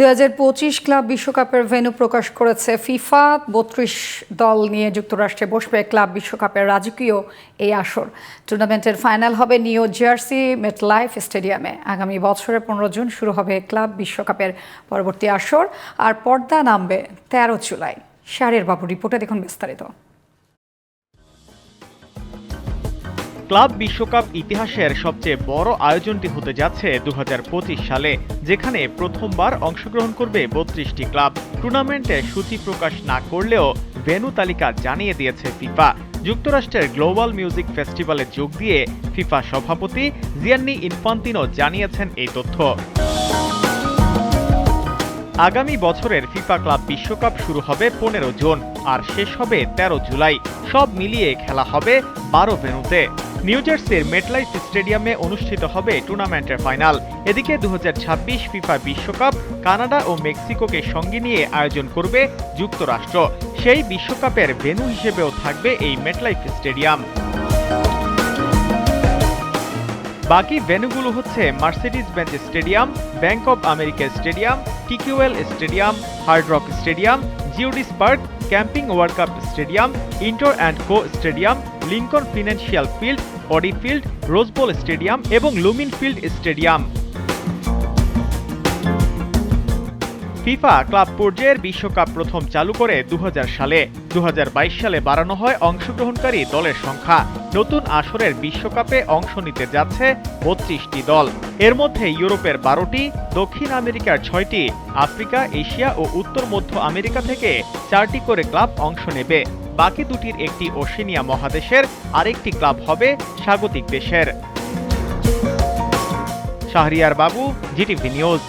দুই হাজার পঁচিশ ক্লাব বিশ্বকাপের ভেন্যু প্রকাশ করেছে ফিফা। বত্রিশ দল নিয়ে যুক্তরাষ্ট্রে বসবে ক্লাব বিশ্বকাপের রাজকীয় এই আসর। টুর্নামেন্টের ফাইনাল হবে নিউ জার্সি মেটলাইফ স্টেডিয়ামে। আগামী বছরের পনেরো জুন শুরু হবে ক্লাব বিশ্বকাপের পরবর্তী আসর। আর পর্দা নামবে তেরো জুলাই। শারের বাবু রিপোর্টে দেখুন বিস্তারিত। ক্লাব বিশ্বকাপ ইতিহাসের সবচেয়ে বড় আয়োজনটি হতে যাচ্ছে দু হাজার পঁচিশ সালে, যেখানে প্রথমবার অংশগ্রহণ করবে বত্রিশটি ক্লাব। টুর্নামেন্টে সূচি প্রকাশ না করলেও ভেন্যু তালিকা জানিয়ে দিয়েছে ফিফা। যুক্তরাষ্ট্রের গ্লোবাল মিউজিক ফেস্টিভ্যালে যোগ দিয়ে ফিফা সভাপতি জিয়ান্নি ইনফান্তিনো জানিয়েছেন এই তথ্য। আগামী বছরের ফিফা ক্লাব বিশ্বকাপ শুরু হবে পনেরো জুন, আর শেষ হবে ১৩ জুলাই। সব মিলিয়ে খেলা হবে বারো ভেন্যুতে। নিউ জার্সির মেটলাইফ স্টেডিয়ামে অনুষ্ঠিত হবে টুর্নামেন্টের ফাইনাল। এদিকে দু হাজার ছাব্বিশ ফিফা বিশ্বকাপ কানাডা ও মেক্সিকোকে সঙ্গে নিয়ে আয়োজন করবে যুক্তরাষ্ট্র। সেই বিশ্বকাপের ভেন্যু হিসেবেও থাকবে এই মেটলাইফ স্টেডিয়াম। বাকি ভেন্যুগুলো হচ্ছে Mercedes Benz stadium, Bank of America stadium TQL stadium, Hard Rock stadium, Geodis Park, Camping World Cup stadium Inter and Co stadium Lincoln Financial Field Audi Field Rose Bowl stadium এবং Lumen Field stadium. FIFA Club পর্যায়ের বিশ্বকাপ প্রথম চালু করে দু হাজার সালে। দু হাজার বাইশ সালে বাড়ানো হয় অংশগ্রহণকারী দলের সংখ্যা। নতুন আসরের বিশ্বকাপে অংশ নিতে যাচ্ছে বত্রিশটি দল। এর মধ্যে ইউরোপের বারোটি, দক্ষিণ আমেরিকার ছয়টি, আফ্রিকা, এশিয়া ও উত্তর মধ্য আমেরিকা থেকে চারটি করে ক্লাব অংশ নেবে। বাকি দুটির একটি ওশেনিয়া মহাদেশের আরেকটি ক্লাব হবে স্বাগতিক দেশের। শাহরিয়ার বাবু জিটিভি নিউজ।